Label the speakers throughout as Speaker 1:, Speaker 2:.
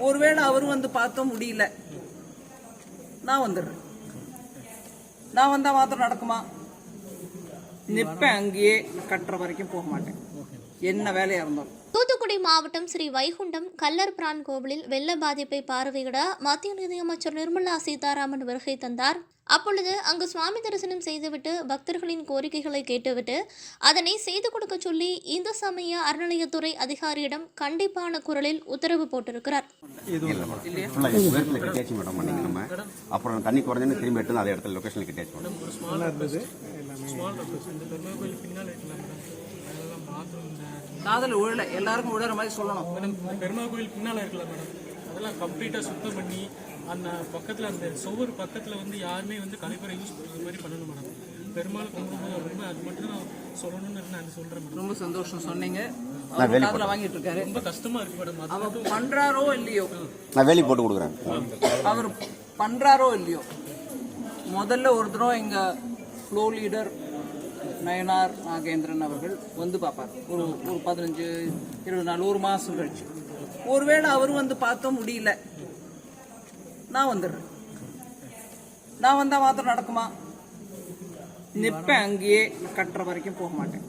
Speaker 1: ஒருவேளை அவரும் வந்து பார்த்தோம் முடியல. நான் வந்துடுறேன். நான் வந்தா மாத்திரம் நடக்குமா? நிப்பேன் அங்கேயே கட்டுற வரைக்கும் போக மாட்டேன். என்ன வேலையா இருந்தாலும்.
Speaker 2: தூத்துக்குடி மாவட்டம் ஸ்ரீ வைகுண்டம் கல்லர் பிரான் கோவிலில் வெள்ள பாதிப்பை பார்வையிட மத்திய நிதியமைச்சர் நிர்மலா சீதாராமன் வருகை தந்தார். அப்பொழுது அங்கு சுவாமி தரிசனம் செய்துவிட்டு பக்தர்களின் கோரிக்கைகளை கேட்டுவிட்டு அதனை செய்து கொடுக்க சொல்லி இந்து சமய அறநிலையத்துறை அதிகாரியிடம் கண்டிப்பான குரலில் உத்தரவு போட்டிருக்கிறார்.
Speaker 3: அப்புறம் தண்ணி குறைஞ்சோன்னு திரும்பி எடுத்து அதே இடத்துல மேடம்
Speaker 1: காதல் உழல எல்லாருக்கும் உழற மாதிரி சொல்லணும்.
Speaker 4: மேடம் பெருமாள் கோயில் பின்னால் இருக்குல்ல மேடம்? அதெல்லாம் கம்ப்ளீட்டாக சுத்தம் பண்ணி அந்த பக்கத்தில் அந்த சுவர் பக்கத்தில் வந்து யாருமே வந்து கழிப்பறை யூஸ் பண்ணுற மாதிரி பண்ணணும் மேடம். பெருமாள் கும்பிடும்போது ரொம்ப அது மட்டும் நான் சொல்லணும்னு நான் சொல்கிறேன்
Speaker 1: ரொம்ப சந்தோஷம் சொன்னீங்க. வாங்கிட்டு இருக்காரு
Speaker 4: ரொம்ப கஷ்டமாக இருக்கு மேடம். அது
Speaker 1: அவர் பண்றாரோ இல்லையோ?
Speaker 3: நான் வேலி போட்டு கொடுக்குறேன்.
Speaker 1: அவர் பண்றாரோ இல்லையோ? முதல்ல ஒரு தடவை எங்க ஃப்ளோ லீடர் நயனார் நாகேந்திரன் அவர்கள் வந்து பார்ப்பார். ஒரு ஒரு பதினஞ்சு இருபது நாள் ஒரு மாசம் கழிச்சு. ஒருவேளை அவரும் வந்து பார்த்தோம் முடியல. நான் வந்துடுறேன். நான் வந்தா மாத்திரம் நடக்குமா? நிற்பேன் அங்கேயே கட்டுற வரைக்கும் போக மாட்டேன்.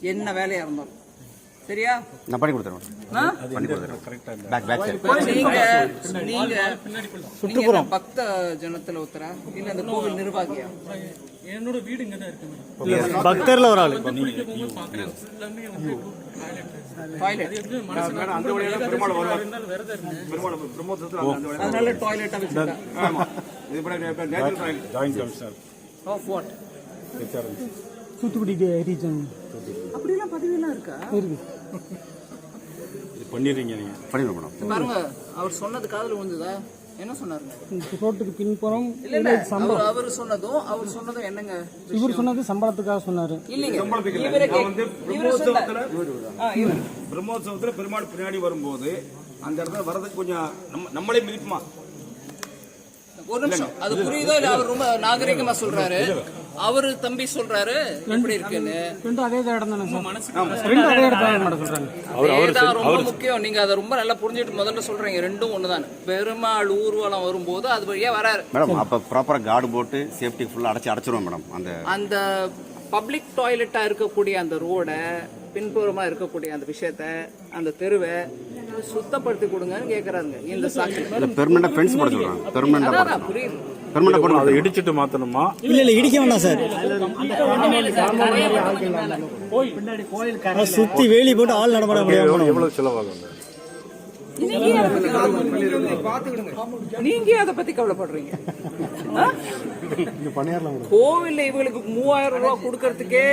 Speaker 1: என்ன வேலையாக இருந்தாலும். சரியா?
Speaker 3: நான் பண்ணி கொடுத்துருவேன்
Speaker 1: ஆ?
Speaker 3: பண்ணி கொடுத்துறேன். பேக் பேக் சைடு
Speaker 1: நீங்க நீங்க பக்த ஜனத்துல ஒருத்தரா? இல்ல அந்த கோவில் நிர்வாகியா?
Speaker 4: என்னோட வீடு இங்கே தான் இருக்கு
Speaker 5: பக்தர்ல ஒரு ஆளு.
Speaker 4: Toilet
Speaker 6: joint commissioner
Speaker 1: of what
Speaker 5: Thoothukudi. Region
Speaker 1: அப்படிலாம் பதவியெல்லாம் இருக்கா?
Speaker 5: இருக்கு.
Speaker 6: இது பண்ணிடுறீங்க நீங்க.
Speaker 3: பண்ணிடுவோம் மேடம்.
Speaker 1: பாருங்க அவர் சொன்னது காதுல விழுந்ததா? என்ன சொன்னாருங்க?
Speaker 5: ரோட்டுக்கு பின்புறம்
Speaker 1: இல்ல இல்ல அவர் அவர் சொன்னதும் அவர் சொன்னதும் என்னங்க
Speaker 5: இவர் சொன்னது சம்பளத்துக்காக சொன்னாரு.
Speaker 1: இல்லைங்க இவரே கேக்- இவரே சொல்ல ஆ, இவரு.
Speaker 6: பிரம்மோத்சவத்துல பெருமாள் பின்னாடி வரும்போது அந்த இடத்துல வர்றதுக்கு கொஞ்சம் நம்ம நம்மளே மிதிப்புமா?
Speaker 1: ஒரு நிமிஷம். அது புரியுதோ இல்ல? அவர் ரொம்ப நாகரிகமா சொல்றாரு. அவரு தம்பி சொல்றாரு எப்படி இருக்குன்னு.
Speaker 5: அதே இடம் தானே சார்? ரெண்டும் அதே இடத்துல தான் மேடம் சொல்றாங்க
Speaker 1: அதேதான் ரொம்ப முக்கியம். நீங்க அதை ரொம்ப நல்லா புரிஞ்சுட்டு முதல்ல சொல்றீங்க. ரெண்டும் ஒண்ணுதான். பெருமாள் ஊர்வலம் வரும்போது அது வழியா வராரு.
Speaker 3: மேடம் அப்போ ப்ராப்பராக கார்டு போட்டு சேஃப்டி ஃபுல்லாக அடைச்சி அடைச்சிருவோம் மேடம். அந்த
Speaker 1: அந்த பப்ளிக் டாய்லெட்டா இருக்கக்கூடிய அந்த ரோட பின்புறமா இருக்கக்கூடிய அந்த விஷயத்த அந்த தெருவை சுத்தப்படுத்தி கொடுங்கன்னு கேக்குறாங்க. இந்த சாட்சி
Speaker 3: இல்லை பெர்மனெண்டாக ஃபென்ஸ் போட சொல்கிறாங்க பெர்மனெண்டாக
Speaker 1: அதான் புரியுது.
Speaker 3: பெர்மனெண்டாக போட்டு
Speaker 6: அதை இடிச்சிட்டு மாத்தணுமா?
Speaker 5: இல்ல இல்ல இடிக்க வேண்டாம் சார். சுத்தி வேலி போட்டு ஆள் நடமாட முடியாது.
Speaker 6: எவ்வளவு செலவாகும்
Speaker 1: நீங்க அதை பத்தி கவலைப்படுறீங்க? கோவில்ல இவங்களுக்கு மூவாயிரம் ரூபாய் கொடுக்கறதுக்கே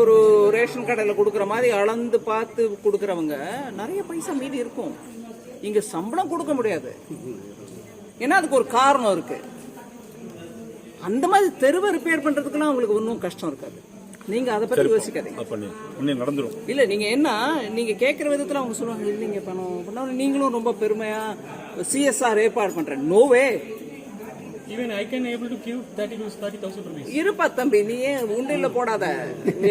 Speaker 1: ஒரு ரேஷன் கடையில கொடுக்கற மாதிரி அளந்து பார்த்து கொடுக்கறவங்க நிறைய பைசா மீதி இருக்கும். இங்க சம்பளம் கொடுக்க முடியாது. ஏன்னா அதுக்கு ஒரு காரணம் இருக்கு. அந்த மாதிரி தெருவை ரிப்பேர் பண்றதுக்குலாம் உங்களுக்கு ஒன்றும் கஷ்டம் இருக்காது. நீங்க அதை பத்தி யோசிக்காதீங்க.
Speaker 6: நடந்துரும்.
Speaker 1: இல்ல நீங்க என்ன? நீங்க கேக்குற விதத்துல அவங்க சொல்லுவாங்க இல்லைங்க பணம். பண்ணாலும் நீங்களும் ரொம்ப பெருமையா சிஎஸ்ஆர் ஏற்பாடு பண்றேன். No way
Speaker 4: even I can able to give thirty to thirty thousand rupees
Speaker 1: இருப்பா தம்பி நீ ஏன் உண்டியல்ல போடாத.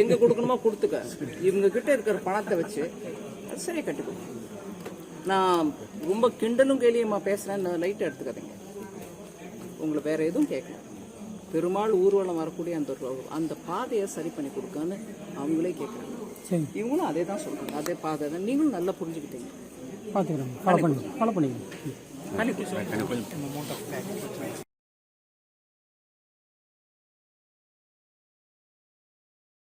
Speaker 1: எங்க கொடுக்கணுமோ கொடுத்துக்க. இவங்க கிட்ட இருக்கிற பணத்தை வச்சு அது சரியா கட்டிக்கோ. நான் ரொம்ப கிண்டலும் கேலியமா பேசுறேன் லைட் எடுத்துக்காதீங்க. உங்களை வேற எதுவும் கேட்கல. பெருமாள் ஊர்வலம் வரக்கூடிய அந்த அந்த பாதையை சரி பண்ணி கொடுக்கான்னு அவங்களே கேட்குறாங்க.
Speaker 5: சரி.
Speaker 1: இவங்களும் அதே தான் சொல்றாங்க. அதே பாதை தான். நீங்களும் நல்லா புரிஞ்சுக்கிட்டீங்க.
Speaker 5: பாத்துக்கிறேன். ஃபாலோ பண்ணி ஃபாலோ பண்ணிக்கிறேன்
Speaker 1: கண்டிப்பா.